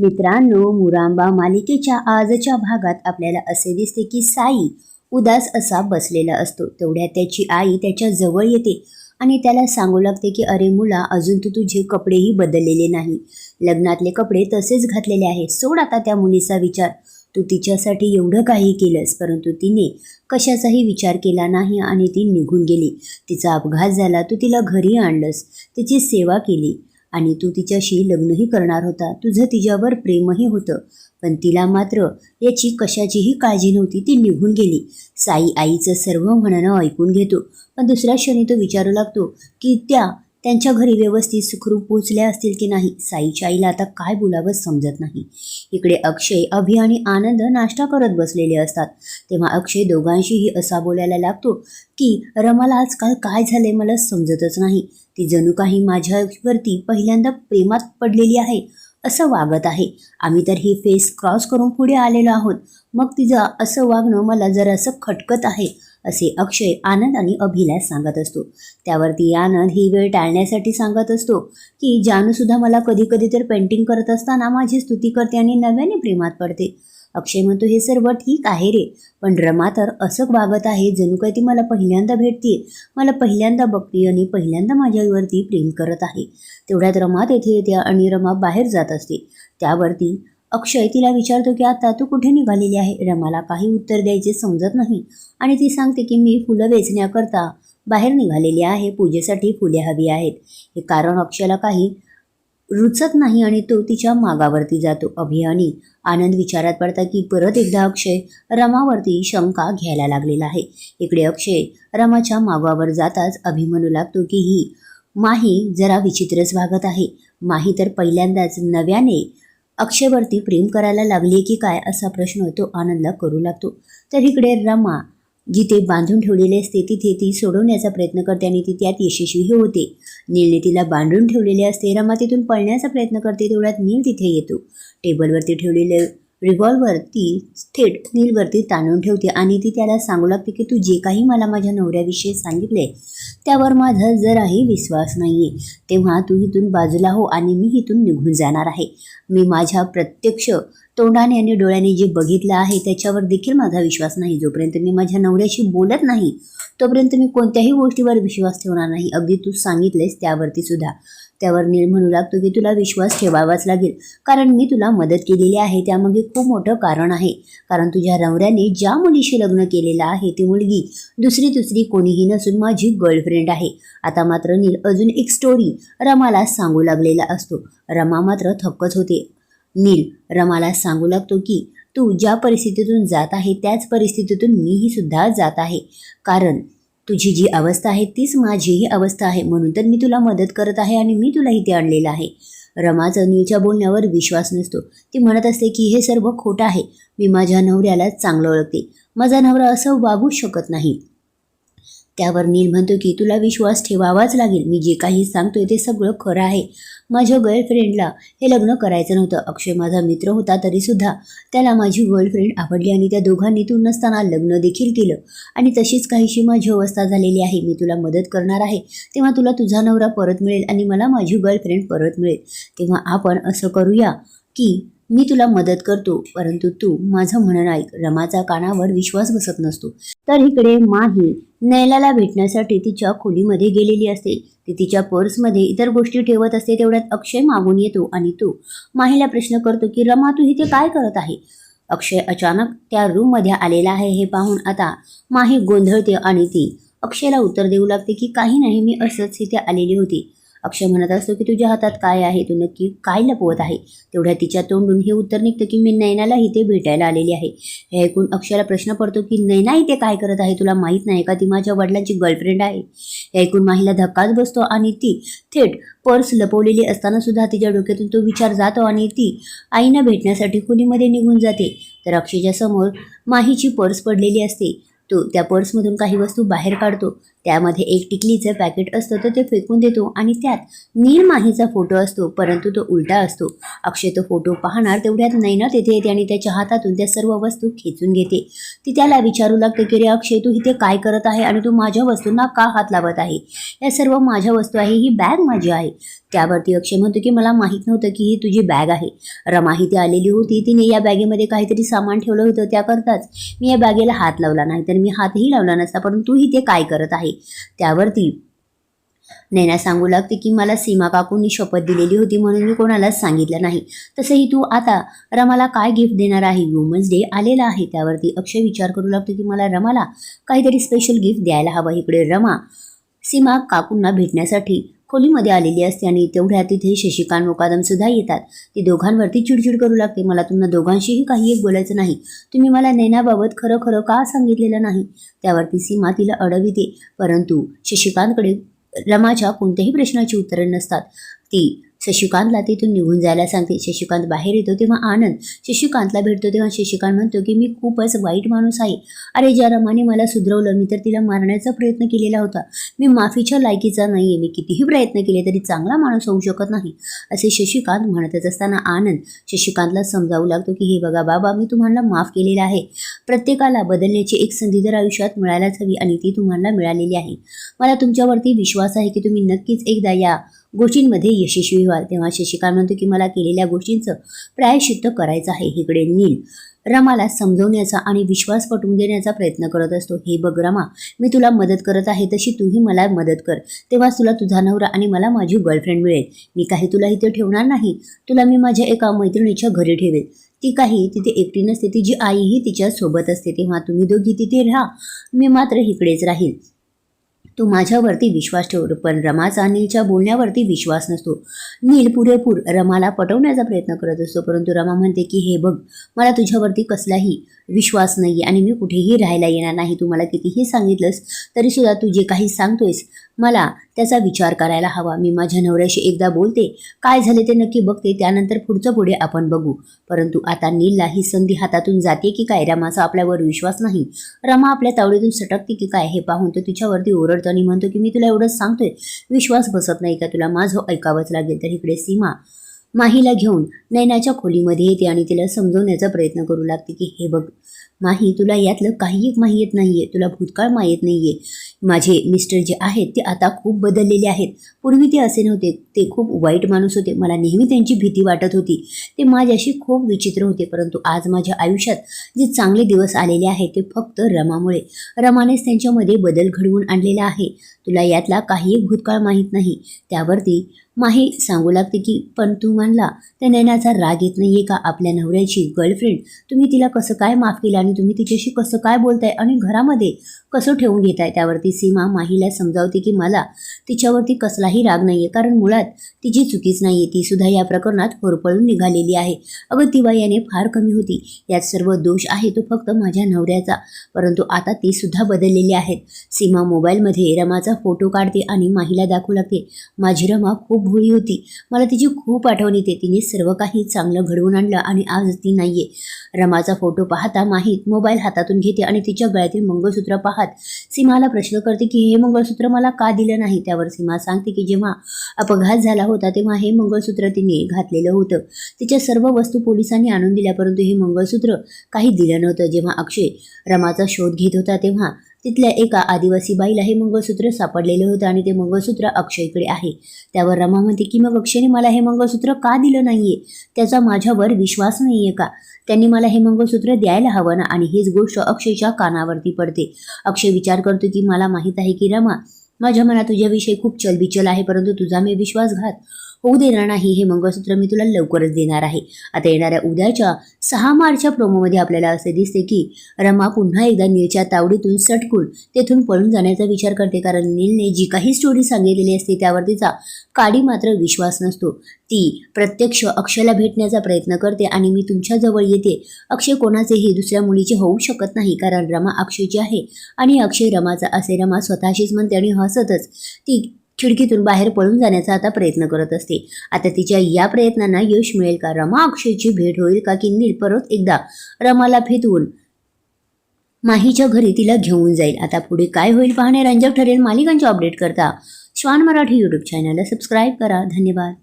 मित्रांनो मुरांबा मालिकेच्या आजच्या भागात आपल्याला असे दिसते की साई उदास असा बसलेला असतो. तेवढ्यात त्याची आई त्याच्याजवळ येते आणि त्याला सांगू लागते की अरे मुला अजून तू तुझे कपडेही बदललेले नाही. लग्नातले कपडे तसेच घातलेले आहे सोड आता त्या मुलीचा विचार. तू तिच्यासाठी एवढं काही केलंस परंतु तिने कशाचाही विचार केला नाही आणि ती निघून गेली. तिचा अपघात झाला. तू तिला घरी आणलंस. तिची सेवा केली. आणि तू तिच्याशी लग्नही करणार होता. तुझं तिच्यावर प्रेमही होतं. पण तिला मात्र याची कशाचीही काळजी नव्हती. ती निघून गेली. साई आईचं सर्व म्हणणं ऐकून घेतो. पण दुसऱ्या क्षणी तो विचारू लागतो की त्या त्यांच्या घरी व्यवस्थित सुखरूप पोचल्या असतील की नाही साईच्या आईला आता काय बोलावं समजत नाही. इकडे अक्षय अभि आणि आनंद नाश्ता करत बसलेले असतात. तेव्हा अक्षय दोघांशीही असा बोलायला लागतो की रमाला आजकाल काय झाले मला समजतच नाही. ती जणू काही माझ्यावरती पहिल्यांदा प्रेमात पडलेली आहे असं वागत आहे. आम्ही तर ही फेस क्रॉस करून पुढे आलेलो आहोत. मग तिचं असं वागणं मला जरासं खटकत आहे. असे अक्षय आनंद आणि अभिला सांगत असतो. त्यावरती आनंद ही वेळ टाळण्यासाठी सांगत असतो की जानूसुद्धा मला कधी कधी तर पेंटिंग करत असताना माझी स्तुती करते आणि नव्याने प्रेमात पडते. अक्षय म्हणतो हे सर्व ठीक आहे रे पण रमा तर असं वागत आहे जणू काही ती मला पहिल्यांदा भेटते मला पहिल्यांदा बघते आणि पहिल्यांदा माझ्यावरती प्रेम करत आहे. तेवढ्यात रमा तेथे येते आणि रमा बाहेर जात असते. त्यावरती अक्षय तिला विचारतो की आता तू कुठे निघालेली आहे? रमाला काही उत्तर द्यायचे समजत नाही. आणि ती सांगते की मी फुलं वेचण्याकरता बाहेर निघालेली आहे. पूजेसाठी फुले हवी आहेत. हे कारण अक्षयला काही रुचत नाही आणि तो तिच्या मागावरती जातो. अभियानी आनंद विचारात पडता की परत एकदा अक्षय रमावरती शंका घ्यायला लागलेला आहे. इकडे अक्षय रमाच्या मागावर जाताच अभि म्हणू लागतो की ही माही जरा विचित्रच वागत आहे. माही तर पहिल्यांदाच नव्याने अक्षयवरती प्रेम करायला लागली की काय असा प्रश्न तो आनंदला करू लागतो. तर इकडे रमा जिथे बांधून ठेवलेले असते तिथे ती सोडवण्याचा प्रयत्न करते आणि ती त्यात यशस्वीही होते. नीलने तिला बांधून ठेवलेले असते. रमा तिथून पळण्याचा प्रयत्न करते. तेवढ्यात नील तिथे येतो. टेबलवरती ठेवलेले रिव्हॉल्वर ती थेट नीलवरती ताणून ठेवते आणि ती त्याला सांगू लागते की तू जे काही मला माझ्या नवऱ्याविषयी सांगितले त्यावर माझा जराही विश्वास नाही आहे तेव्हा तू इथून बाजूला हो आणि मी इथून निघून जाणार आहे. मी माझ्या प्रत्यक्ष तोंडाने आणि डोळ्याने जे बघितलं आहे त्याच्यावर देखील माझा विश्वास नाही. जोपर्यंत मी माझ्या नवऱ्याशी बोलत नाही तोपर्यंत मी कोणत्याही गोष्टीवर विश्वास ठेवणार नाही. अगदी तू सांगितलेस त्यावरती सुद्धा. त्यावर नील म्हणू लागतो की तुला विश्वास ठेवावाच लागेल. कारण मी तुला मदत केलेली आहे. त्यामागे खूप मोठं कारण आहे. कारण तुझ्या नवऱ्याने ज्या मुलीशी लग्न केलेलं आहे ती मुलगी दुसरी दुसरी कोणीही नसून माझी गर्लफ्रेंड आहे. आता मात्र नील अजून एक स्टोरी रमाला सांगू लागलेला असतो. रमा मात्र थक्कच होते. नील रमाला सांगू लागतो की तू ज्या परिस्थितीतून जात आहे त्याच परिस्थितीतून मीही सुद्धा जात आहे. कारण तुझी जी अवस्था आहे तीच माझीही अवस्था आहे. म्हणून तर मी तुला मदत करत आहे आणि मी तुला इथे आणलेलं आहे. रमाच अनिलच्या बोलण्यावर विश्वास नसतो. ती म्हणत असते की हे सर्व खोटं आहे. मी माझ्या नवऱ्याला चांगलं ओळखते. माझा नवरा असं वागूच शकत नाही. त्यावर नील म्हणतो की तुला विश्वास ठेवावाच लागेल. मी जे काही सांगतोय ते सगळं खरं आहे. माझ्या गर्लफ्रेंडला हे लग्न करायचं नव्हतं. अक्षय माझा मित्र होता तरीसुद्धा. त्याला माझी गर्लफ्रेंड आवडली आणि त्या दोघांनी तू नसताना लग्न देखील केलं. आणि तशीच काहीशी माझी अवस्था झालेली आहे. मी तुला मदत करणार आहे. तेव्हा तुला तुझा नवरा परत मिळेल आणि मला माझी गर्लफ्रेंड परत मिळेल. तेव्हा आपण असं करूया की मी तुला मदत करतो परंतु तू माझं म्हणणं ऐक. रमाचा कानावर विश्वास बसत नसतो. तर इकडे माही नैलाला भेटण्यासाठी तिच्या खोलीमध्ये गेलेली असते. ती तिच्या पर्समध्ये इतर गोष्टी ठेवत असते तेवढ्यात अक्षय मागून येतो आणि तो माहीला प्रश्न करतो की रमा तू इथे काय करत आहे? अक्षय अचानक त्या रूममध्ये आलेला आहे. हे पाहून आता माही गोंधळते आणि ती अक्षयला उत्तर देऊ लागते की काही नाही मी असंच इथे आलेली होती. अक्षय म्हणत असतो की तुझ्या हातात काय आहे? तू नक्की काय लपवत आहे? तेवढ्या तिच्या तोंडून हे उत्तर निघतं की मी नैनाला इथे भेटायला आलेली आहे. हे ऐकून अक्षयला प्रश्न पडतो की नैना इथे काय करत आहे? तुला माहीत नाही का? ती माझ्या वडिलांची गर्लफ्रेंड आहे. हे ऐकून माहीला धक्काच बसतो आणि ती थेट पर्स लपवलेली असताना सुद्धा तिच्या डोक्यातून तो विचार जातो आणि ती आईना भेटण्यासाठी खुलीमध्ये निघून जाते. तर अक्षयच्या समोर माहीची पर्स पडलेली असते. तो त्या पर्समधून काही वस्तू बाहेर काढतो. त्यामध्ये एक टिकलीचं पॅकेट असतं तर ते फेकून देतो आणि त्यात नील माहीचा फोटो असतो परंतु तो उलटा असतो. अक्षय तो फोटो पाहणार तेवढ्यात नैना तेथे येते आणि त्याच्या हातातून त्या सर्व वस्तू खेचून घेते. ती त्याला विचारू लागते की रे अक्षय तू इथे काय करत आहे आणि तू माझ्या वस्तूंना का हात लावत आहे? या सर्व माझ्या वस्तू आहे ही बॅग माझी आहे. त्यावरती अक्षय म्हणतो की मला माहीत नव्हतं की ही तुझी बॅग आहे. रमा इथे आलेली होती तिने या बॅगेमध्ये काहीतरी सामान ठेवलं होतं त्याकरताच मी या बॅगेला हात लावला नाही तर मी हातही लावला नसता परंतु तू इथे काय करत आहे? त्यावरती. नैना सांगू लागते की मला सीमा काकूंनी शपथ दिलेली होती म्हणून मी कोणालाच सांगितलं नाही. तसंही तू आता रमाला काय गिफ्ट देणार आहे? वुमन्स डे आलेला आहे. त्यावरती अक्षय विचार करू लागतो की मला रमाला काहीतरी स्पेशल गिफ्ट द्यायला हवं. इकडे रमा सीमा काकूंना भेटण्यासाठी खोलीमध्ये आलेली असते आणि तेवढ्या तिथे शशिकांत मुकादम सुद्धा येतात. ती दोघांवरती चिडचिड करू लागते. मला तुम्हाला दोघांशीही काही एक बोलायचं नाही. तुम्ही मला नैनाबाबत खरं खरं का सांगितलेलं नाही? त्यावरती सीमा तिला अडविते. परंतु शशिकांतकडे रमाच्या कोणत्याही प्रश्नाची उत्तरे नसतात. ती शशिकांतला तिथून निघून जायला सांगते. शशिकांत बाहेर येतो तेव्हा आनंद शशिकांतला भेटतो तेव्हा शशिकांत म्हणतो की मी खूपच वाईट माणूस आहे. अरे ज्या रमाने मला सुधरवलं मी तर तिला मारण्याचा प्रयत्न केलेला होता. मी माफीच्या लायकीचा नाही आहे मी कितीही प्रयत्न केले तरी चांगला माणूस होऊ शकत नाही. असे शशिकांत म्हणतच असताना आनंद शशिकांतला समजावू लागतो की हे बघा बाबा मी तुम्हाला माफ केलेलं आहे. प्रत्येकाला बदलण्याची एक संधी तर आयुष्यात मिळायलाच हवी आणि ती तुम्हाला मिळालेली आहे. मला तुमच्यावरती विश्वास आहे की तुम्ही नक्कीच एकदा या गोष्टींमध्ये यशस्वी व्हाल. तेव्हा शशिकांत म्हणतो की मला केलेल्या गोष्टींचं प्रायश्चित्त करायचं आहे इकडे नील. रमाला समजवण्याचा आणि विश्वास पटवून देण्याचा प्रयत्न करत असतो. हे बघ रमा मी तुला मदत करत आहे तशी तूही मला मदत कर. तेव्हा तुला तुझा नवरा आणि मला माझी गर्लफ्रेंड मिळेल. मी काही तुला इथे ठेवणार नाही. तुला मी माझ्या एका मैत्रिणीच्या घरी ठेवेल. ती काही तिथे एकटी नसते. तिची आईही तिच्या सोबत असते. तेव्हा तुम्ही दोघी तिथे राहा. मी मात्र इकडेच राहील. तू माझ्यावरती विश्वास ठेव पण रमाचा नीलच्या बोलण्यावरती विश्वास नसतो. नील पुरेपूर रमाला पटवण्याचा प्रयत्न करत असतो परंतु रमा म्हणते की हे बघ मला तुझ्यावरती कसलाही विश्वास नाही आणि मी कुठेही राहायला येणार नाही. तू मला कितीही सांगितलंस तरीसुद्धा तू जे काही सांगतोयस मला त्याचा विचार करायला हवा. मी माझ्या नवऱ्याशी एकदा बोलते काय झाले ते नक्की बघते त्यानंतर पुढचं पुढे आपण बघू. परंतु आता नीलला ही संधी हातातून जाते की काय? रमाचा आपल्यावर विश्वास नाही. रमा आपल्या तावडीतून सटकते की काय? हे पाहून तो तिच्यावरती ओरडतो आणि म्हणतो की मी तुला एवढंच सांगतोय विश्वास बसत नाही का? तुला माझं ऐकावंच लागेल. तर इकडे सीमा माहीला घेऊन नैनाच्या खोलीमध्ये येते आणि तिला समजवण्याचा प्रयत्न करू लागते की हे बघ माही तुला यातलं काही एक माही येत आहे तुला भूतकाळ माहीत नाही आहे माझे मिस्टर जे आहेत ते आता खूप बदललेले आहेत. पूर्वी ते असे नव्हते. ते खूप वाईट माणूस होते. मला नेहमी त्यांची भीती वाटत होती. ते माझ्याशी खूप विचित्र होते. परंतु आज माझ्या आयुष्यात जे चांगले दिवस आलेले आहेत ते फक्त रमामुळे. रमानेच त्यांच्यामध्ये बदल घडवून आणलेला आहे. तुला यातला काही एक भूतकाळ माहीत नाही. त्यावरती माही सांगू लागते की पण तू म्हणला त्या नैनाचा राग येत नाहीये का? आपल्या नवऱ्याची गर्लफ्रेंड तुम्ही तिला कसं काय माफ केलं आणि तुम्ही तिच्याशी कसं काय बोलताय आणि घरामध्ये कसं ठेवून घेताय? त्यावरती सीमा माहीला समजावते की मला तिच्यावरती कसलाही राग नाहीये. कारण मुळात तिची चुकीच नाहीये. ती सुद्धा या प्रकरणात होरपळून निघालेली आहे. अगं तिवा याने फार कमी होती. यात सर्व दोष आहे. तो फक्त माझ्या नवऱ्याचा. परंतु आता ती सुद्धा बदललेली आहेत. सीमा मोबाईलमध्ये रमाचा फोटो काढते आणि माहीला दाखवू लागते माझी रमा खूप भोळी होती. मला तिची खूप आठवण येते. तिने सर्व काही चांगलं घडवून आणलं आणि आज ती नाहीये. रमाचा फोटो पाहता माहीत मोबाईल हातातून घेते आणि तिच्या गळ्यातील मंगळसूत्र पाहत सीमाला प्रश्न करते की हे मंगळसूत्र मला का दिलं नाही? त्यावर सीमा सांगते की जेव्हा अपघात झाला होता तेव्हा हे मंगळसूत्र तिने घातलेलं होतं. तिच्या सर्व वस्तू पोलिसांनी आणून दिल्या परंतु हे मंगळसूत्र काही दिलं नव्हतं. जेव्हा अक्षय रमाचा शोध घेत होता तेव्हा तिथल्या एका आदिवासी बाईला हे मंगळसूत्र सापडलेलं होतं आणि ते मंगळसूत्र अक्षयकडे आहे. त्यावर रमा म्हणते की मग अक्षयने मला हे मंगळसूत्र का दिलं नाहीये? त्याचा माझ्यावर विश्वास नाहीये का? त्यांनी मला हे मंगळसूत्र द्यायला हवं ना? आणि हीच गोष्ट अक्षयच्या कानावरती पडते. अक्षय विचार करतो की मला माहीत आहे की रमा माझ्या मनात तुझ्याविषयी खूप चलबिचल आहे परंतु तुझा मी विश्वासघात होऊ देणार नाही हे मंगळसूत्र मी तुला लवकरच देणार आहे. आता येणाऱ्या उद्याच्या सहा मार्चच्या प्रोमोमध्ये आपल्याला असे दिसते की रमा पुन्हा एकदा नीलच्या तावडीतून सटकून तेथून पळून जाण्याचा विचार करते कारण नीलने जी काही स्टोरी सांगितलेली असते त्यावर तिचा काडी मात्र विश्वास नसतो. ती प्रत्यक्ष अक्षयला भेटण्याचा प्रयत्न करते आणि मी तुमच्याजवळ येते. अक्षय कोणाचेही दुसऱ्या मुलीचे होऊ शकत नाही कारण रमा अक्षयची आहे आणि अक्षय रमाचा असे रमा स्वतःशीच म्हणते आणि हसतच. ती खिडकीतून बाहेर पळून जाण्याचा आता प्रयत्न करत असते. आता तिच्या या प्रयत्नांना यश मिळेल का? रमा अक्षयची भेट होईल का की नील परत एकदा रमाला फेतवून माहीच्या घरी तिला घेऊन जाईल. आता पुढे काय होईल पाहणे रंजक ठरेल मालिकांचे अपडेट करता. श्वान मराठी यूट्यूब चॅनलला सबस्क्राईब करा. धन्यवाद.